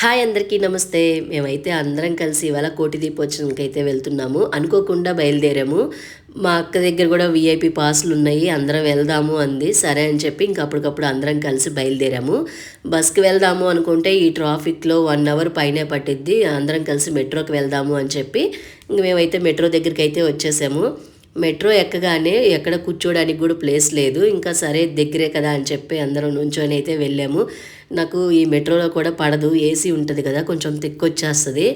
Hi అందరికీ నమస్తే. మేమైతే అందరం కలిసి ఇవాళ కోటి దీపోత్సవంకి అయితే వెళ్తున్నాము. అనుకోకుండా బయలుదేరాము. మా అక్క దగ్గర కూడా విఐపి పాసులు ఉన్నాయి. అందరం వెళ్దాము అంది. సరే అని చెప్పి ఇంక అప్పటికప్పుడు అందరం కలిసి బయలుదేరాము. బస్కి వెళ్దాము అనుకుంటే ఈ ట్రాఫిక్లో వన్ అవర్ పైనే పట్టిద్ది. అందరం కలిసి మెట్రోకి వెళ్దాము అని చెప్పి ఇంక మేమైతే మెట్రో దగ్గరికి అయితే వచ్చేసాము. మెట్రో ఎక్కగానే ఎక్కడ కూర్చోడానికి కూడా ప్లేస్ లేదు. ఇంకా సరే దగ్గరే కదా అని చెప్పి అందరం నుంచొని అయితే వెళ్ళాము. నాకు ఈ మెట్రోలో కూడా పడదు ఏసీ ఉంటుంది కదా కొంచెం తిక్కొచ్చేస్తుంది.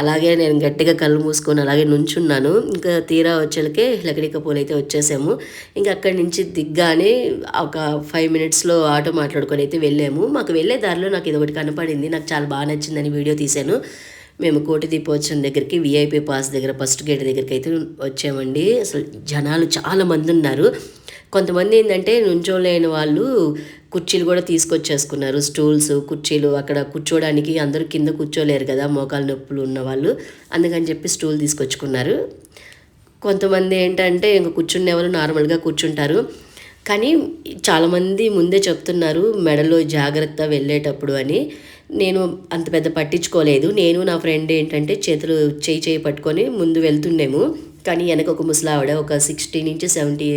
అలాగే నేను గట్టిగా కళ్ళు మూసుకొని అలాగే నుంచున్నాను. ఇంకా తీరా వచ్చేలకే లకడికపోలు అయితే వచ్చేసాము. ఇంకా అక్కడి నుంచి దిగ్గానే ఒక ఫైవ్ మినిట్స్లో ఆటో మాట్లాడుకొని అయితే వెళ్ళాము. మాకు వెళ్ళే దారిలో నాకు ఇది ఒకటి కనపడింది. నాకు చాలా బాగా నచ్చిందని వీడియో తీశాను. మేము కోటి దీపోత్సవం దగ్గరికి విఐపి పాస్ దగ్గర ఫస్ట్ గేట్ దగ్గరికి అయితే వచ్చామండి. అసలు జనాలు చాలా మంది ఉన్నారు. కొంతమంది ఏంటంటే నుంచోలేని వాళ్ళు కుర్చీలు కూడా తీసుకొచ్చేసుకున్నారు. స్టూల్స్ కుర్చీలు అక్కడ కూర్చోడానికి అందరూ కింద కూర్చోలేరు కదా మోకాలు నొప్పులు ఉన్నవాళ్ళు అందుకని చెప్పి స్టూల్ తీసుకొచ్చుకున్నారు. కొంతమంది ఏంటంటే ఇంక కూర్చునే వాళ్ళు నార్మల్గా కూర్చుంటారు. కానీ చాలామంది ముందే చెప్తున్నారు మెడలో జాగ్రత్త వెళ్ళేటప్పుడు అని. నేను అంత పెద్ద పట్టించుకోలేదు. నేను నా ఫ్రెండ్ ఏంటంటే చేతులు చేయి చేయి పట్టుకొని ముందు వెళ్తున్నాము కానీ వెనక ఒక ముసలావిడ ఒక సిక్స్టీ నుంచి సెవెంటీ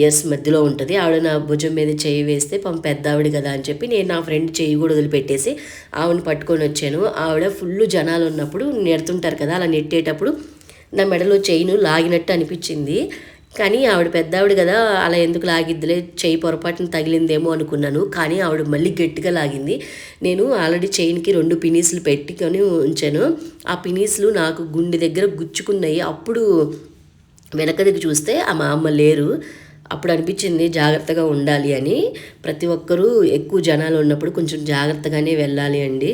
ఇయర్స్ మధ్యలో ఉంటుంది. ఆవిడ నా భుజం మీద చేయి వేస్తే పంప పెద్ద ఆవిడ కదా అని చెప్పి నేను నా ఫ్రెండ్ చేయి కూడా వదిలిపెట్టేసి ఆవిడని పట్టుకొని వచ్చాను. ఆవిడ ఫుల్ జనాలు ఉన్నప్పుడు నెడుతుంటారు కదా అలా నెట్టేటప్పుడు నా మెడలో చైను లాగినట్టు అనిపించింది. కానీ ఆవిడ పెద్ద ఆవిడ కదా అలా ఎందుకు లాగిద్దిలే? చేయి పొరపాటున తగిలిందేమో అనుకున్నాను. కానీ ఆవిడ మళ్ళీ గట్టిగా లాగింది. నేను ఆల్రెడీ చైన్కి రెండు పినీసులు పెట్టుకొని ఉంచాను. ఆ పినీసులు నాకు గుండె దగ్గర గుచ్చుకున్నాయి. అప్పుడు వెనక దగ్గర చూస్తే ఆ మా అమ్మ లేరు. అప్పుడు అనిపించింది జాగ్రత్తగా ఉండాలి అని. ప్రతి ఒక్కరూ ఎక్కువ జనాలు ఉన్నప్పుడు కొంచెం జాగ్రత్తగానే వెళ్ళాలి అండి.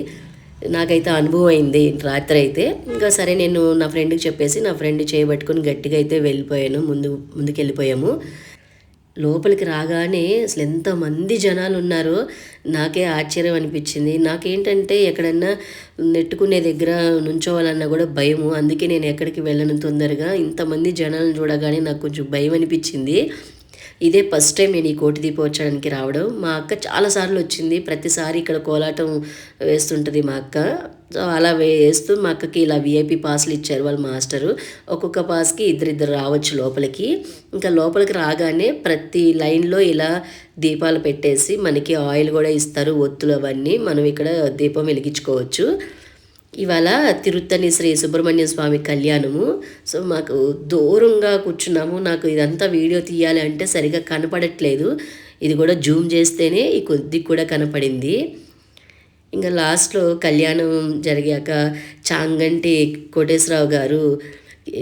నాకైతే అనుభవం అయింది రాత్రి అయితే. ఇంకా సరే నేను నా ఫ్రెండ్కి చెప్పేసి నా ఫ్రెండ్ చేయబట్టుకొని గట్టిగా అయితే వెళ్ళిపోయాను. ముందు ముందుకు వెళ్ళిపోయాము లోపలికి రాగానే అసలు ఎంతమంది జనాలు ఉన్నారో. నాకే ఆశ్చర్యం అనిపించింది. నాకేంటంటే ఎక్కడన్నా నెట్టుకునే దగ్గర నుంచోవాలన్నా కూడా భయము. అందుకే నేను ఎక్కడికి వెళ్ళను తొందరగా. ఇంతమంది జనాలను చూడగానే నాకు కొంచెం భయం అనిపించింది. ఇదే ఫస్ట్ టైం నేను ఈ కోటి దీపోత్సవానికి రావడం. మా అక్క చాలాసార్లు వచ్చింది. ప్రతిసారి ఇక్కడ కోలాటం వేస్తుంటుంది మా అక్క. సో అలా వేస్తూ మా అక్కకి ఇలా విఐపి పాస్లు ఇచ్చారు వాళ్ళ మాస్టరు. ఒక్కొక్క పాస్కి ఇద్దరిద్దరు రావచ్చు లోపలికి. ఇంకా లోపలికి రాగానే ప్రతి లైన్లో ఇలా దీపాలు పెట్టేసి మనకి ఆయిల్ కూడా ఇస్తారు ఒత్తులు అవన్నీ. మనం ఇక్కడ దీపం వెలిగించుకోవచ్చు. ఇవాళ తిరుత్తని శ్రీ సుబ్రహ్మణ్య స్వామి కళ్యాణము. సో మాకు దూరంగా కూర్చున్నాము. నాకు ఇదంతా వీడియో తీయాలి అంటే సరిగా కనపడట్లేదు. ఇది కూడా జూమ్ చేస్తేనే ఈ కొద్ది కూడా కనపడింది. ఇంకా లాస్ట్లో కళ్యాణం జరిగాక చాంగంటి కోటేశ్వరరావు గారు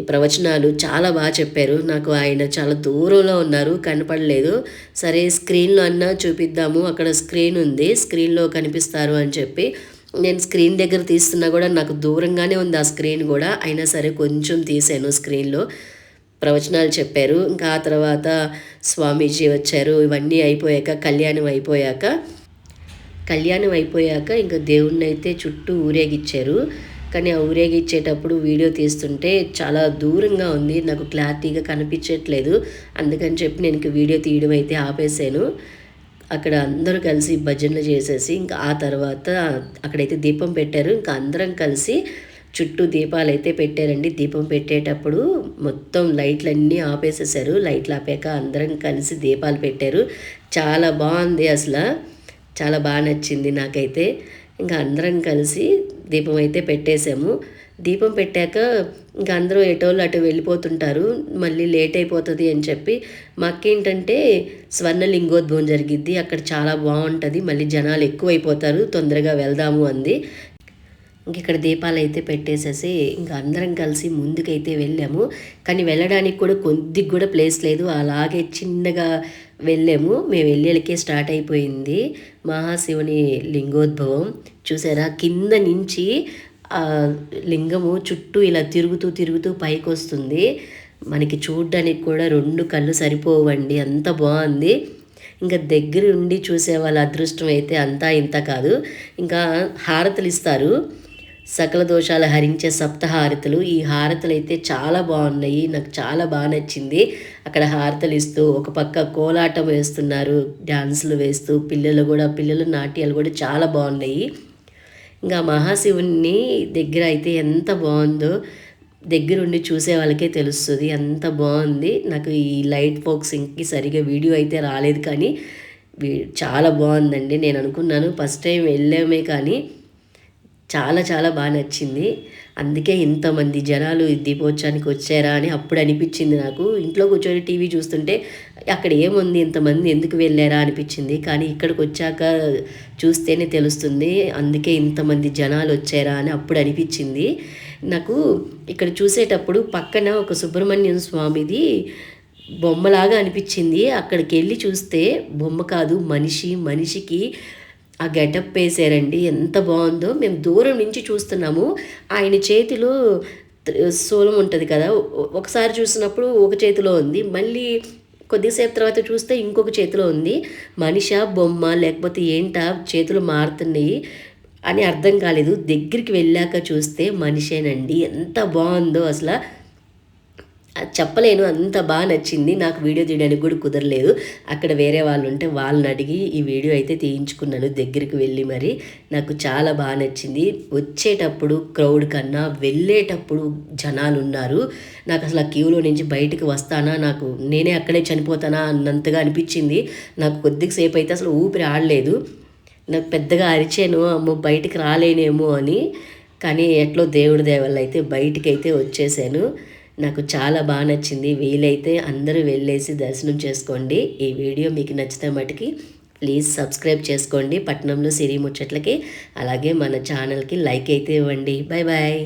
ప్రవచనాలు చాలా బాగా చెప్పారు. నాకు ఆయన చాలా దూరంలో ఉన్నారు కనపడలేదు. సరే స్క్రీన్లో అన్నా చూపిద్దాము. అక్కడ స్క్రీన్ ఉంది. స్క్రీన్లో కనిపిస్తారు అని చెప్పి నేను స్క్రీన్ దగ్గర తీస్తున్నా కూడా నాకు దూరంగానే ఉంది ఆ స్క్రీన్ కూడా. అయినా సరే కొంచెం తీసాను స్క్రీన్లో. ప్రవచనాలు చెప్పారు. ఇంకా ఆ తర్వాత స్వామీజీ వచ్చారు. ఇవన్నీ అయిపోయాక కళ్యాణం అయిపోయాక కళ్యాణం అయిపోయాక ఇంకా దేవుణ్ణి అయితే చుట్టూ ఊరేగిచ్చారు. కానీ ఆ ఊరేగిచ్చేటప్పుడు వీడియో తీస్తుంటే చాలా దూరంగా ఉంది. నాకు క్లారిటీగా కనిపించట్లేదు. అందుకని చెప్పి నేను వీడియో తీయడం అయితే ఆపేసాను అక్కడ అందరూ కలిసి భజనలు చేసేసి ఇంకా ఆ తర్వాత అక్కడైతే దీపం పెట్టారు. ఇంకా అందరం కలిసి చుట్టూ దీపాలు అయితే పెట్టారండి. దీపం పెట్టేటప్పుడు మొత్తం లైట్లన్నీ ఆపేసేసారు. లైట్లు ఆపాక అందరం కలిసి దీపాలు పెట్టారు. చాలా బాగుంది అసలు. చాలా బాగా నచ్చింది నాకైతే. ఇంకా అందరం కలిసి దీపం అయితే పెట్టేశాము దీపం పెట్టాక ఇంకా అందరూ ఎటోళ్ళు అటు వెళ్ళిపోతుంటారు. మళ్ళీ లేట్ అయిపోతుంది అని చెప్పి మాకేంటంటే స్వర్ణ లింగోద్భవం జరిగిద్ది. అక్కడ చాలా బాగుంటుంది. మళ్ళీ జనాలు ఎక్కువైపోతారు. తొందరగా వెళ్దాము అంది. ఇంక ఇక్కడ దీపాలు అయితే పెట్టేసేసి ఇంకా అందరం కలిసి ముందుకైతే వెళ్ళాము. కానీ వెళ్ళడానికి కూడా కొద్దిగా కూడా ప్లేస్ లేదు. అలాగే చిన్నగా వెళ్ళాము. మేము వెళ్ళేళ్ళకే స్టార్ట్ అయిపోయింది. మహాశివుని లింగోద్భవం. చూసారా? కింద నుంచి లింగము చుట్టూ ఇలా తిరుగుతూ తిరుగుతూ పైకి వస్తుంది మనకి చూడ్డానికి కూడా రెండు కళ్ళు సరిపోవండి. అంత బాగుంది. ఇంకా దగ్గర ఉండి చూసే వాళ్ళ అదృష్టం అయితే అంతా ఇంత కాదు. ఇంకా హారతులు ఇస్తారు. సకల దోషాలు హరించే సప్త హారతులు. ఈ హారతులు అయితే చాలా బాగున్నాయి. నాకు చాలా బాగా నచ్చింది. అక్కడ హారతలు ఇస్తూ ఒక పక్క కోలాటం వేస్తున్నారు. డ్యాన్సులు వేస్తూ పిల్లలు కూడా పిల్లలు నాట్యాలు కూడా చాలా బాగున్నాయి. ఇంకా మహాశివుని దగ్గర అయితే ఎంత బాగుందో దగ్గరుండి చూసే వాళ్ళకే తెలుస్తుంది. ఎంత బాగుంది. నాకు ఈ లైట్ ఫోక్సింగ్కి సరిగా వీడియో అయితే రాలేదు కానీ వీ- చాలా బాగుందండి. నేను అనుకున్నాను ఫస్ట్ టైం వెళ్ళామే కానీ చాలా చాలా బాగా నచ్చింది. అందుకే ఇంతమంది జనాలు దీపోత్సవానికి వచ్చారా అని అప్పుడు అనిపించింది నాకు. ఇంట్లో కూర్చొని టీవీ చూస్తుంటే అక్కడ ఏముంది ఇంతమంది ఎందుకు వెళ్ళారా అనిపించింది. కానీ ఇక్కడికి వచ్చాక చూస్తేనే తెలుస్తుంది అందుకే ఇంతమంది జనాలు వచ్చారా అని అప్పుడు అనిపించింది. నాకు ఇక్కడ చూసేటప్పుడు పక్కన ఒక సుబ్రహ్మణ్యం స్వామిది బొమ్మలాగా అనిపించింది. అక్కడికి వెళ్ళి చూస్తే బొమ్మ కాదు మనిషి. మనిషికి ఆ గెటప్ వేసారండి. ఎంత బాగుందో మేము దూరం నుంచి చూస్తున్నాము. ఆయన చేతిలో త్ర- శూలం ఉంటుంది కదా. ఒకసారి చూసినప్పుడు ఒక చేతిలో ఉంది. మళ్ళీ కొద్దిసేపు తర్వాత చూస్తే ఇంకొక చేతిలో ఉంది. మనిష బొమ్మ లేకపోతే ఏంటా చేతులు మారుతున్నాయి అని అర్థం కాలేదు. దగ్గరికి వెళ్ళాక చూస్తే మనిషేనండి. ఎంత బాగుందో అసలు. చెప్పలేను అంత బాగా నచ్చింది. నాకు వీడియో తీయడానికి కూడా కుదరలేదు. అక్కడ వేరే వాళ్ళు ఉంటే వాళ్ళని అడిగి ఈ వీడియో అయితే తీయించుకున్నాను దగ్గరికి వెళ్ళి మరి. నాకు చాలా బాగా నచ్చింది. వచ్చేటప్పుడు క్రౌడ్ కన్నా వెళ్ళేటప్పుడు జనాలు ఉన్నారు. నాకు అసలు ఆ క్యూలో నుంచి బయటికి వస్తానా నాకు నేనే అక్కడే చనిపోతానా అన్నంతగా అనిపించింది. నాకు కొద్దిగా సేపు అయితే అసలు ఊపిరి ఆడలేదు. నాకు పెద్దగా అరిచాను అమ్మో బయటికి రాలేనేమో అని. కానీ ఎట్లో దేవుడి దేవల్ల అయితే బయటికి అయితే వచ్చేసాను. నాకు చాలా బాగా నచ్చింది. వీలైతే అందరూ వెళ్ళేసి దర్శనం చేసుకోండి. ఈ వీడియో మీకు నచ్చితే మటుకి ప్లీజ్ సబ్స్క్రైబ్ చేసుకోండి. పట్నంలో సిరి ముచ్చట్లకి అలాగే మన ఛానల్కి లైక్ అయితే ఇవ్వండి. Bye bye.